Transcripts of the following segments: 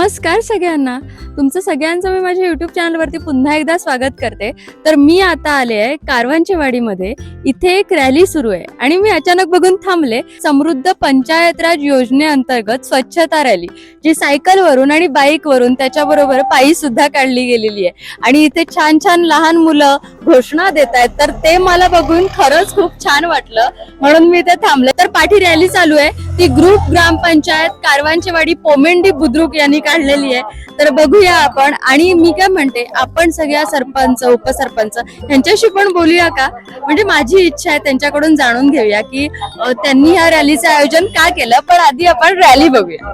नमस्कार सगळ्यांना. तुमचं सगळ्यांचं मी माझ्या युट्यूब चॅनलवरती पुन्हा एकदा स्वागत करते. तर मी आता आले आहे कारवांच्या वाडीमध्ये इथे एक रॅली सुरू आहे आणि मी अचानक बघून थांबले. समृद्ध पंचायत राज योजनेअंतर्गत स्वच्छता रॅली जी सायकलवरून आणि बाईकवरून त्याच्याबरोबर पायी सुद्धा काढली गेलेली आहे. आणि इथे छान छान लहान मुलं घोषणा देत आहेत तर ते मला बघून खरंच खूप छान वाटलं. म्हणून मी ते थांबले. तर पाठी रॅली चालू आहे. ती ग्रुप ग्रामपंचायत कारवांचेवाडी पोमेंडी बुद्रुक यांनी काढलेली आहे. तर बघूया आपण. आणि मी काय म्हणते आपण सगळ्या सरपंच उपसरपंच यांच्याशी पण बोलूया का? म्हणजे माझी इच्छा आहे त्यांच्याकडून जाणून घेऊया की त्यांनी ह्या रॅलीचं आयोजन का केलं? पण आधी आपण रॅली बघूया.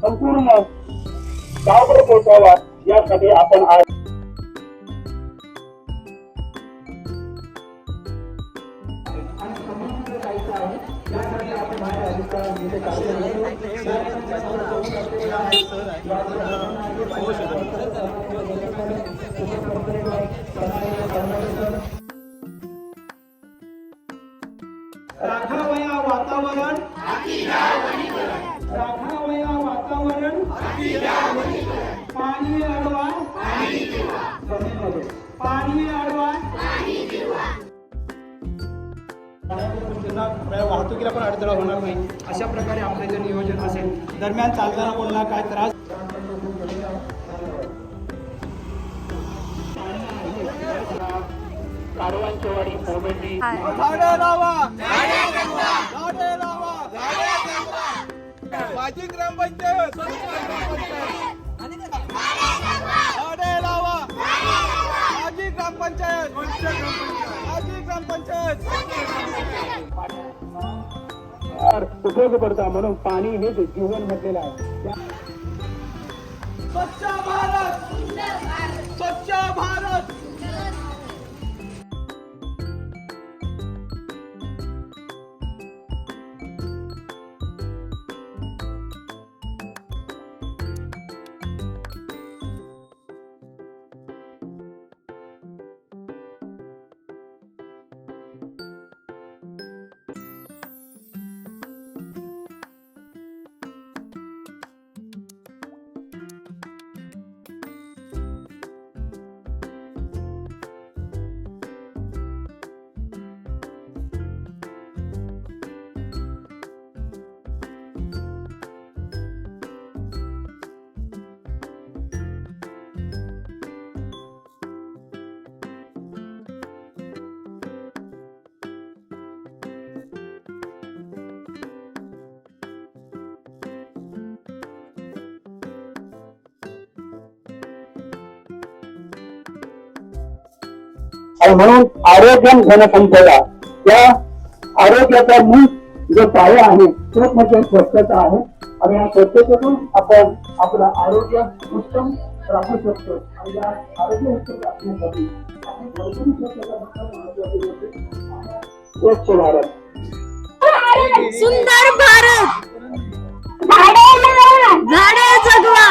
संपूर्ण आपण आज राखावया वातावरण राखावया वातावरण पाणी अडवा पाणी अडवा वाहतुकीला पण अडथळा होणार नाही. अशा प्रकारे आपलं जे नियोजन असेल. दरम्यान चालताना कोणाला काय त्रास? माझी ग्रामपंचायत. माझी ग्रामपंचायत. माझी ग्रामपंचायत. फार उपयोग पडता म्हणून पाणी हे जे जीवन म्हटलेलं आहे. स्वच्छ भारत! स्वच्छ भारत! आणि म्हणून आरोग्य घनसंपदा त्या आरोग्याचा मूळ जो पाया आहे तो म्हणजे स्वच्छता आहे. आणि या स्वच्छतेतून आपण आपलं आरोग्य उत्तम राखू शकतो. आणि या आरोग्य उत्तम राखण्यासाठी स्वच्छ भारत. सुंदर भारत. झाडे जगवा.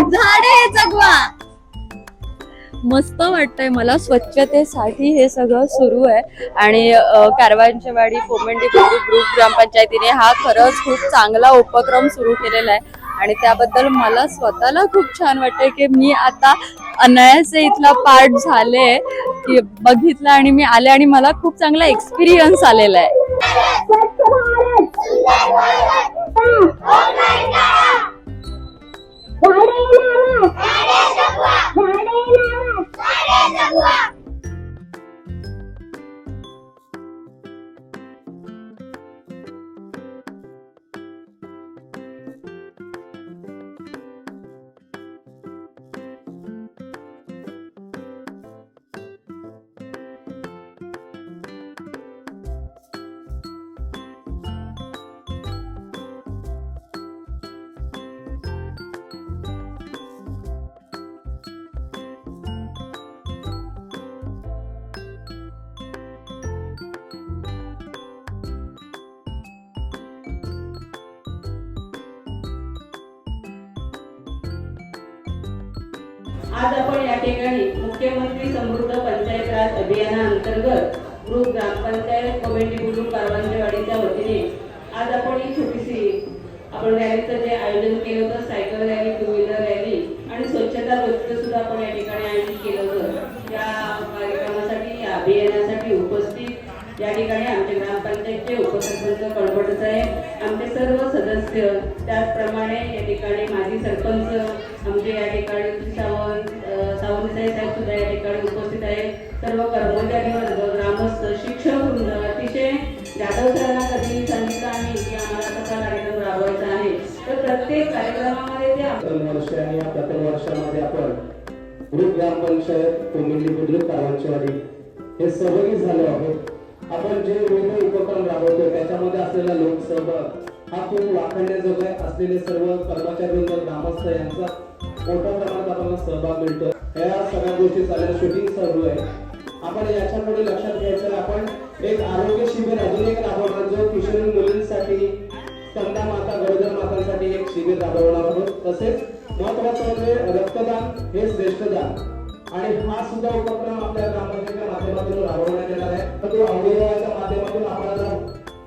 झाडे जगवा. मस्त वाटतंय मला स्वच्छतेसाठी हे सगळं सुरू आहे आणि कारवांचेवाडी वाडी पोमेंडी बुद्रुक ग्रुप ग्रामपंचायतीने हा खरंच खूप चांगला उपक्रम सुरू केलेला आहे आणि त्याबद्दल मला स्वतःला खूप छान वाटतंय की मी आता अनायासे इथला पार्ट झाले की बघितलं आणि मी आले आणि मला खूप चांगला एक्सपिरियन्स आलेला आहे Why the it? आज आपण या ठिकाणी मुख्यमंत्री समृद्ध पंचायत राज अभियानाअंतर्गत ग्रुप ग्रामपंचायत कमिटी बुलूक कारवांजेवाडीच्या वतीने आज आपण ही छोटीशी आपण रॅलीचं जे आयोजन केलं होतं cycle rally two wheeler rally आणि स्वच्छता पथक सुद्धा आपण या ठिकाणी आयोजित केलं होतं. या कार्यक्रमासाठी या अभियानासाठी उपस्थित या ठिकाणी आमचे ग्रामपंचायतचे उपसरपंच कळपट साहेब आमचे सर्व सदस्य त्याचप्रमाणे या ठिकाणी माजी सरपंच आमचे या ठिकाणी श्री साहेब सुद्धा या ठिकाणी उपस्थित आहे सर्व कर्मचारी वर्ग ग्रामस्थ शिक्षक वृंद अतिशय जाधव सरांना कधी सांगितलं आहे की आम्हाला कसा कार्यक्रम राबवायचा आहे? तर प्रत्येक कार्यक्रमामध्ये ते प्रथम वर्ष आणि या प्रथम वर्षामध्ये आपण ग्रुप ग्रामपंचायत कोमिंडी बुद्रुक कारवांचेवाडी हे सहभागी झालो आहोत. आपण जे विविध उपक्रम राबवतो त्याच्यामध्ये असलेला लोकसहभाग हा खूप वाखाणण्याजोगा असलेले सर्व कर्मचारी ग्रामस्थ यांचा मोठ्या प्रमाणात आपल्याला सहभाग मिळतो या सगळ्या गोष्टी चालल्या शूटिंग चालू आहे. आपण याच्यापुढे लक्षात घ्यायचं आपण एक आरोग्य शिबिर अजून एक राबवणार जो किशोरी मुलींसाठी स्तंदा माता गरोदर मातांसाठी एक शिबिर राबवणार आहोत. तसेच महत्वाचं म्हणजे रक्तदान हे श्रेष्ठ दान. आणि हा सुद्धा उपक्रम आपल्या ग्रामपंचायतीच्या माध्यमातून राबवण्यात येणार आहे. तर तो अवयवाच्या माध्यमातून आपल्याला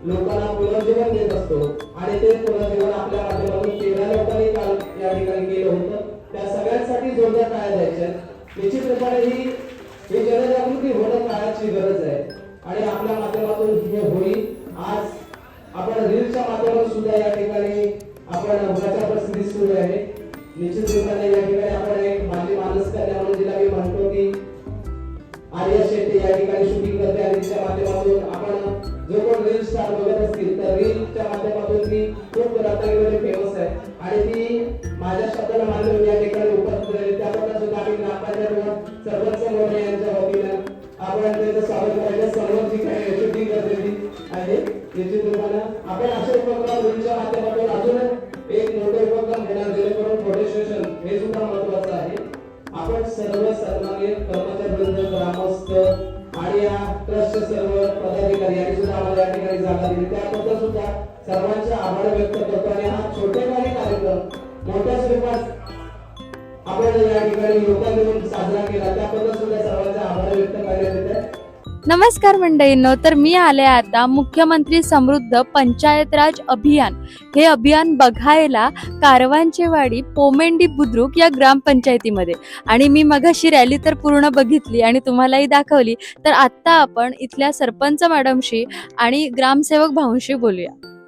लोकांना पुनर्जीवन देत असतो. आणि ते पुनर्जीवन आपल्या माध्यमातून तेरा लोकांनी काल या ठिकाणी केलं होतं. त्या सगळ्यांसाठी जोरदार काय द्यायच्या. निश्चित प्रकारे ही ही जनजागृती होणं काळाची गरज आहे. आणि आपल्या माध्यमातून हे होईल. आज आपण रीलच्या माध्यमातून सुद्धा या ठिकाणी आपण प्रचार प्रसिद्धी सुरू आहे. निश्चित आपण असे उपक्रम रीलच्या माध्यमातून अजून एक मोठे उपक्रम घेणार जेणेकरून फोटो हे सुद्धा महत्वाचं आहे. आपण सर्व सन्मानित कर्मचारी वृंद ग्रामस्थ आणि या ट्रस्टचे सर्व पदाधिकारी यांनी सुद्धा आम्हाला या ठिकाणी जागा दिली. त्याबद्दल सुद्धा सर्वांचे आभार व्यक्त करतो आणि हा छोटेखानी कार्यक्रम मोठ्या स्वरूपात आपण या ठिकाणी योगदान देऊन साजरा केला. त्याबद्दल सुद्धा सर्वांचे आभार व्यक्त करण्यात येत नमस्कार मंडळींनो तर मी आले आता मुख्यमंत्री समृद्ध पंचायत राज अभियान. हे अभियान बघायला कारवांचेवाडी पोमेंडी बुद्रुक या ग्रामपंचायतीमध्ये. आणि मी मगाशी रॅली तर पूर्ण बघितली आणि तुम्हालाही दाखवली. तर आत्ता आपण इथल्या सरपंच मॅडमशी आणि ग्रामसेवक भाऊंशी बोलूया.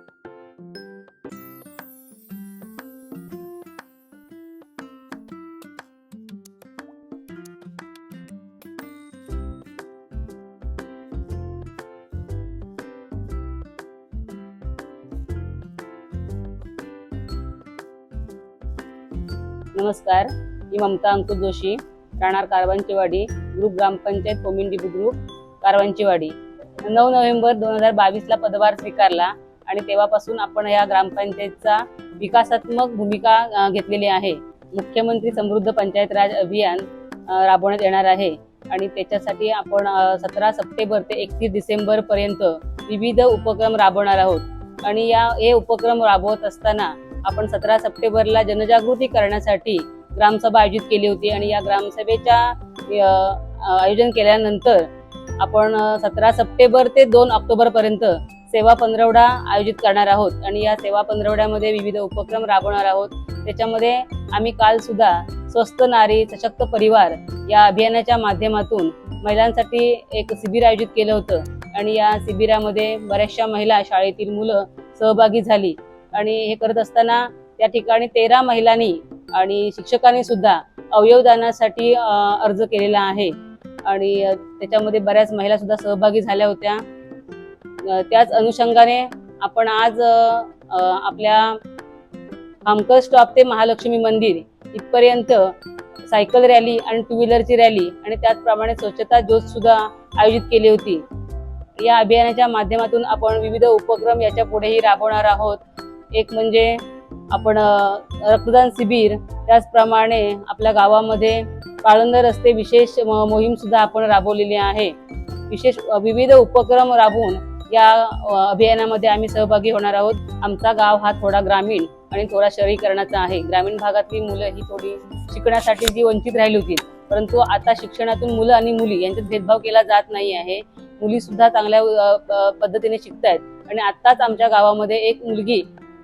नमस्कार मी ममता अंकुश जोशी राहणार कारवांचीवाडी ग्रुप ग्रामपंचायत कोमिंडी बुद्रुक कारवांचीवाडी. नऊ नोव्हेंबर दोन हजार बावीसला पदभार स्वीकारला आणि तेव्हापासून आपण या ग्रामपंचायतचा विकासात्मक भूमिका घेतलेली आहे. मुख्यमंत्री समृद्ध पंचायत राज अभियान राबवण्यात येणार आहे आणि त्याच्यासाठी आपण सतरा सप्टेंबर ते एकतीस डिसेंबर पर्यंत विविध उपक्रम राबवणार आहोत. आणि या हे उपक्रम राबवत असताना आपण सतरा सप्टेंबरला जनजागृती करण्यासाठी ग्रामसभा आयोजित केली होती आणि या ग्रामसभेच्या आयोजन केल्यानंतर आपण सतरा सप्टेंबर ते दोन ऑक्टोबरपर्यंत सेवा पंधरवडा आयोजित करणार आहोत आणि या सेवा पंधरवड्यामध्ये विविध उपक्रम राबवणार आहोत. त्याच्यामध्ये आम्ही कालसुद्धा स्वस्त नारी सशक्त परिवार या अभियानाच्या माध्यमातून महिलांसाठी एक शिबिर आयोजित केलं होतं आणि या शिबिरामध्ये बऱ्याचशा महिला शाळेतील मुलं सहभागी झाली. आणि हे करत असताना त्या ठिकाणी तेरा महिलांनी आणि शिक्षकांनी सुद्धा अवयवदानासाठी अर्ज केलेला आहे. आणि त्याच्यामध्ये बऱ्याच महिला सुद्धा सहभागी झाल्या होत्या. त्याच अनुषंगाने आपण आज आपल्या हमकर स्टॉप ते महालक्ष्मी मंदिर इथपर्यंत सायकल रॅली आणि टू व्हीलरची रॅली आणि त्याचप्रमाणे स्वच्छता ज्योत सुद्धा आयोजित केली होती. या अभियानाच्या माध्यमातून आपण विविध उपक्रम याच्या पुढेही राबवणार आहोत. एक म्हणजे आपण रक्तदान शिबिर त्याचप्रमाणे आपल्या गावामध्ये काळंद रस्ते विशेष म- मोहीम सुद्धा आपण राबवलेली आहे. विशेष विविध उपक्रम राबवून या अभियानामध्ये आम्ही सहभागी होणार आहोत. आमचा गाव हा थोडा ग्रामीण आणि थोडा शहरीकरणाचा आहे. ग्रामीण भागातली मुलं ही थोडी शिकण्यासाठी जी वंचित राहिली होती परंतु आता शिक्षणातून मुलं आणि मुली यांच्यात भेदभाव केला जात नाही आहे. मुली सुद्धा चांगल्या पद्धतीने शिकत पद्धतीने शिकतायत. आणि आत्ताच आमच्या गावामध्ये एक मुलगी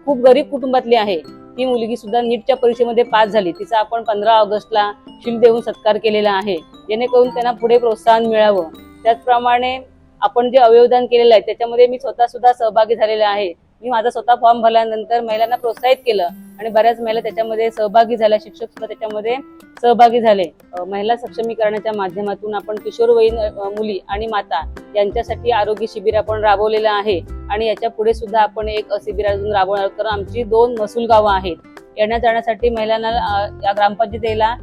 खूप गरीब कुटुंबातली आहे. ती मुलगी सुद्धा नीटच्या परीक्षेमध्ये पास झाली. तिचा आपण पंधरा ऑगस्टला शिल देऊन सत्कार केलेला आहे. जेणेकरून त्यांना पुढे प्रोत्साहन मिळावं. त्याचप्रमाणे आपण जे अवयवदान केलेलं आहे त्याच्यामध्ये मी स्वतः सुद्धा सहभागी झालेला आहे. मी माझा स्वतः फॉर्म भरल्यानंतर महिलांना प्रोत्साहित केलं आणि बऱ्याच महिला त्याच्यामध्ये सहभागी झाल्या शिक्षक सुद्धा त्याच्यामध्ये सहभागी झाले. महिला सक्षमीकरणाच्या माध्यमातून आपण किशोरवयीन मुली आणि माता यांच्यासाठी आरोग्य शिबिर आपण राबवलेलं आहे आणि याच्यापुढे सुद्धा आपण एक शिबिर अजून राबवणार कारण आमची दोन महसूल गावं आहेत. येण्या जाण्यासाठी महिलांना या ग्रामपंचायतीला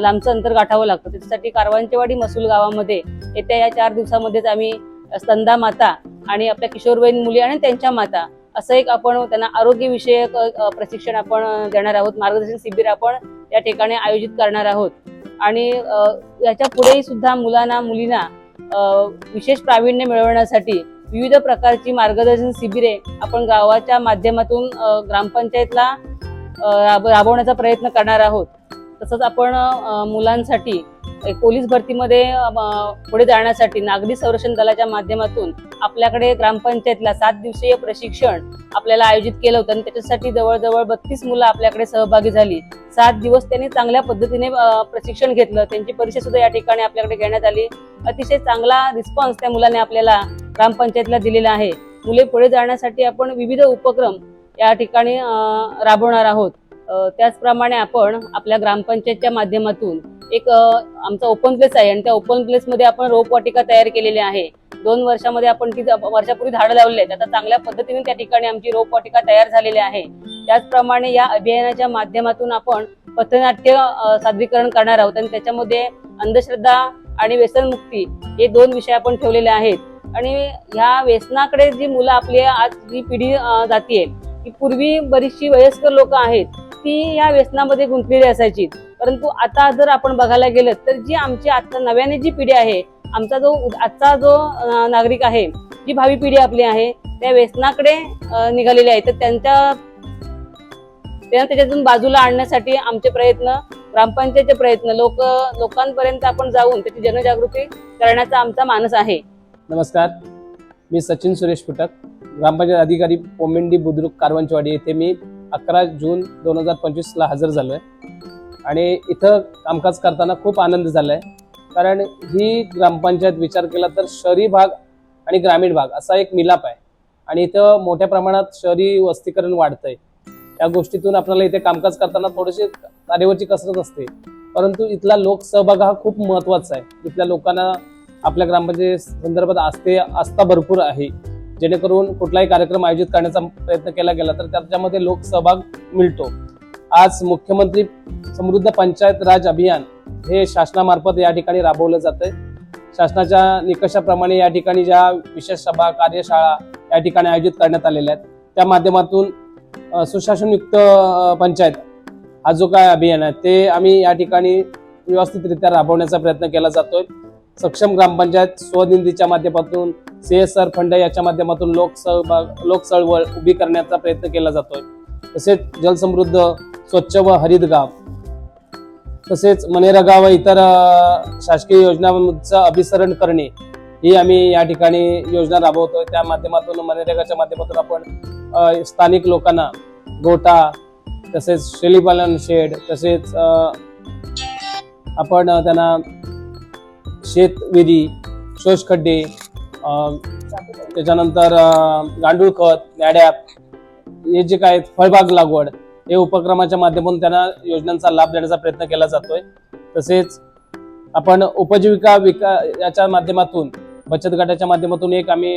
लांबचं अंतर गाठावं लागतं. त्याच्यासाठी कारवांचेवाडी महसूल गावामध्ये येत्या या चार दिवसामध्येच आम्ही स्तंदा माता आणि आपल्या किशोरवयीन मुली आणि त्यांच्या माता असं एक आपण त्यांना आरोग्यविषयक प्रशिक्षण आपण देणार आहोत. मार्गदर्शन शिबिर आपण त्या ठिकाणी आयोजित करणार आहोत. आणि याच्या पुढेही सुद्धा मुलांना मुलींना विशेष प्रावीण्य मिळवण्यासाठी विविध प्रकारची मार्गदर्शन शिबिरे आपण गावाच्या माध्यमातून ग्रामपंचायतला राब- राबवण्याचा प्रयत्न करणार आहोत. तसंच आपण मुलांसाठी पोलीस भरतीमध्ये पुढे जाण्यासाठी नागरी संरक्षण दलाच्या माध्यमातून आपल्याकडे ग्रामपंचायतला सात दिवसीय प्रशिक्षण आपल्याला आयोजित केलं होतं. आणि त्याच्यासाठी जवळजवळ बत्तीस मुलं आपल्याकडे सहभागी झाली. सात दिवस त्यांनी चांगल्या पद्धतीने प्रशिक्षण घेतलं. त्यांची परीक्षा सुद्धा या ठिकाणी आपल्याकडे घेण्यात आली. अतिशय चांगला रिस्पॉन्स त्या मुलाने आपल्याला ग्रामपंचायतला दिलेला आहे. मुले पुढे जाण्यासाठी आपण विविध उपक्रम या ठिकाणी राबवणार आहोत. त्याचप्रमाणे आपण आपल्या ग्रामपंचायतच्या माध्यमातून एक आमचा ओपन प्लेस आहे आणि त्या ओपन प्लेसमध्ये आपण रोपवाटिका तयार केलेली आहे. दोन वर्षामध्ये आपण ती वर्षापूर्वी झाडं लावले आहेत. आता चांगल्या पद्धतीने त्या ठिकाणी आमची रोपवाटिका तयार झालेली आहे. त्याचप्रमाणे या अभियानाच्या माध्यमातून आपण पथनाट्य सादरीकरण करणार आहोत आणि त्याच्यामध्ये अंधश्रद्धा आणि व्यसनमुक्ती हे दोन विषय आपण ठेवलेले आहेत. आणि ह्या व्यसनाकडे जी मुलं आपली आज जी पिढी जातीये की पूर्वी बरीचशी वयस्कर लोक आहेत. ती या व्यसनामध्ये गुंतलेली असायची. परंतु आता जर आपण बघायला गेलं तर जी आमची आता नव्याने जी पिढी आहे आमचा जो आजचा जो नागरिक आहे जी भावी पिढी आपली आहे त्या व्यसनाकडे निघालेली आहे. तर त्यांच्या त्यांना त्याच्यातून बाजूला आणण्यासाठी आमचे प्रयत्न ग्रामपंचायतचे प्रयत्न लोक लोकांपर्यंत आपण जाऊन त्याची जनजागृती करण्याचा आमचा मानस आहे. नमस्कार. मी सचिन सुरेश फुटक ग्रामपंचायत अधिकारी पोमेंडी बुद्रुक कारवंचवाडी येथे मी अकरा जून दोन हजार पंचवीसला हजर झालो आहे आणि इथं कामकाज करताना खूप आनंद झाला आहे कारण ही ग्रामपंचायत विचार केला तर शहरी भाग आणि ग्रामीण भाग असा एक मिलाप आहे. आणि इथं मोठ्या प्रमाणात शहरी वस्तीकरण वाढतंय. या गोष्टीतून आपल्याला इथे कामकाज करताना थोडीशी तारेवरची कसरत असते. परंतु इथला लोकसहभाग हा खूप महत्त्वाचा आहे. इथल्या लोकांना आपल्या ग्रामपंचायत संदर्भात आस्थे आस्था भरपूर आहे. जेणेकरून कुठलाही कार्यक्रम आयोजित करण्याचा प्रयत्न केला गेला तर त्याच्यामध्ये लोकसहभाग मिळतो. आज मुख्यमंत्री समृद्ध पंचायत राज अभियान हे शासनामार्फत या ठिकाणी राबवलं जातंय. शासनाच्या निकषाप्रमाणे या ठिकाणी ज्या विशेष सभा कार्यशाळा या ठिकाणी आयोजित करण्यात आलेल्या आहेत. त्या माध्यमातून सुशासनयुक्त पंचायत हा जो काय अभियान आहे ते आम्ही या ठिकाणी व्यवस्थितरित्या राबवण्याचा प्रयत्न केला जातोय. सक्षम ग्रामपंचायत स्वनिधीच्या माध्यमातून सीएसआर फंड याच्या माध्यमातून लोकसहभाग लोकचळवळ उभी करण्याचा प्रयत्न केला जातोय. तसेच जलसमृद्ध स्वच्छ व हरित गाव. तसेच मनरेगा व इतर शासकीय योजनांचं अभिसरण करणे ही आम्ही या ठिकाणी योजना राबवतोय. त्या माध्यमातून मनरेगाच्या माध्यमातून आपण स्थानिक लोकांना गोटा तसेच शेळीपालन शेड तसेच आपण त्यांना शेत शोषखड्डे त्याच्यानंतर गांडूळ खत नॅड्या हे जे काय फळबाग लागवड हे उपक्रमाच्या माध्यमातून त्यांना योजनांचा लाभ देण्याचा प्रयत्न केला जातोय. तसेच आपण उपजीविका विका याच्या माध्यमातून बचत गटाच्या माध्यमातून एक आम्ही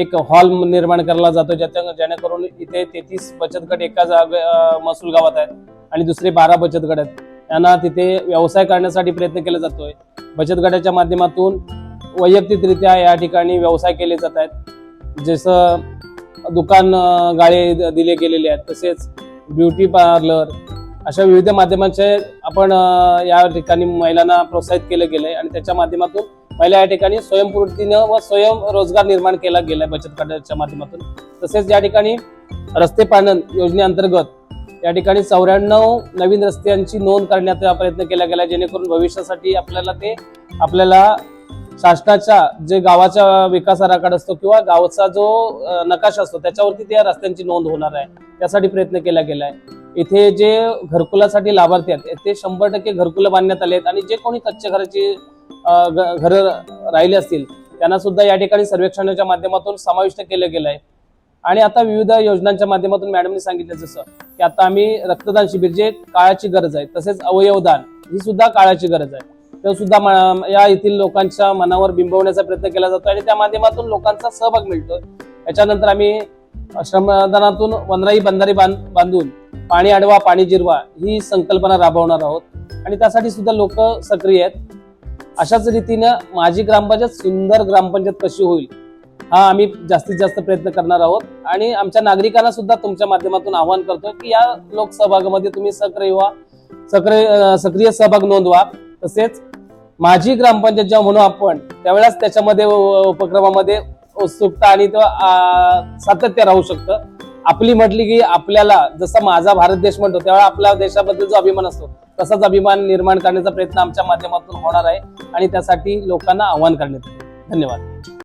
एक हॉल निर्माण करायला जातो ज्याच्या जेणेकरून इथे तेहतीस बचत गट एका जागे महसूल गावात आहेत आणि दुसरे बारा बचत गट आहेत. त्यांना तिथे व्यवसाय करण्यासाठी प्रयत्न केला जातोय. बचत गटाच्या माध्यमातून वैयक्तिकरित्या या ठिकाणी व्यवसाय केले जात आहेत. जसं दुकान गाळे द- दिले गेलेले आहेत तसेच ब्युटी पार्लर अशा विविध माध्यमांचे आपण या ठिकाणी महिलांना प्रोत्साहित केलं गेलं आहे आणि त्याच्या माध्यमातून महिला या ठिकाणी स्वयंपूर्तीनं व स्वयंरोजगार निर्माण केला गेला आहे बचत गटाच्या माध्यमातून. तसेच या ठिकाणी रस्ते पाणन योजनेअंतर्गत या ठिकाणी चौऱ्याण्णव नवीन रस्त्यांची नोंद करण्याचा प्रयत्न केला गेला जेणेकरून भविष्यासाठी आपल्याला ते आपल्याला शासनाच्या जे गावाचा विकास आराखडा असतो किंवा गावाचा जो नकाशा असतो त्याच्यावरती त्या रस्त्यांची नोंद होणार आहे. त्यासाठी प्रयत्न केला गेला आहे इथे जे घरकुलासाठी लाभार्थी आहेत ते शंभर टक्के घरकुलं बांधण्यात आले आहेत आणि जे कोणी कच्च्या घराची घर घरं राहिले असतील त्यांना सुद्धा या ठिकाणी सर्वेक्षणाच्या माध्यमातून समाविष्ट केलं गेलं आहे आणि आता विविध योजनांच्या माध्यमातून मॅडमनी सांगितलं जसं की आता आम्ही रक्तदान शिबिर जे काळाची गरज आहे तसेच अवयवदान ही सुद्धा काळाची गरज आहे. ते सुद्धा या येथील लोकांच्या मनावर बिंबवण्याचा प्रयत्न केला जातो आणि त्या माध्यमातून लोकांचा सहभाग मिळतोय. याच्यानंतर आम्ही श्रमदानातून वनराई बंधारी बांध बांधून पाणी अडवा पाणी जिरवा ही संकल्पना राबवणार आहोत. आणि त्यासाठी सुद्धा लोक सक्रिय आहेत. अशाच रीतीनं माझी ग्रामपंचायत सुंदर ग्रामपंचायत कशी होईल हा आम्ही जास्तीत जास्त प्रयत्न करणार आहोत. आणि आमच्या नागरिकांना सुद्धा तुमच्या माध्यमातून आवाहन करतो की या लोकसहभागामध्ये तुम्ही सक्रिय व्हा सक्रिय सक्रिय सहभाग नोंदवा. तसेच माझी ग्रामपंचायत जेव्हा म्हणू आपण त्यावेळेस त्याच्यामध्ये उपक्रमामध्ये उत्सुकता आणि तो सातत्य राहू शकतं. आपली म्हटली की आपल्याला जसा माझा भारत देश म्हणतो त्यावेळेला आपल्या देशाबद्दल जो अभिमान असतो तसाच अभिमान निर्माण करण्याचा प्रयत्न आमच्या माध्यमातून होणार आहे आणि त्यासाठी लोकांना आव्हान करण्यात धन्यवाद.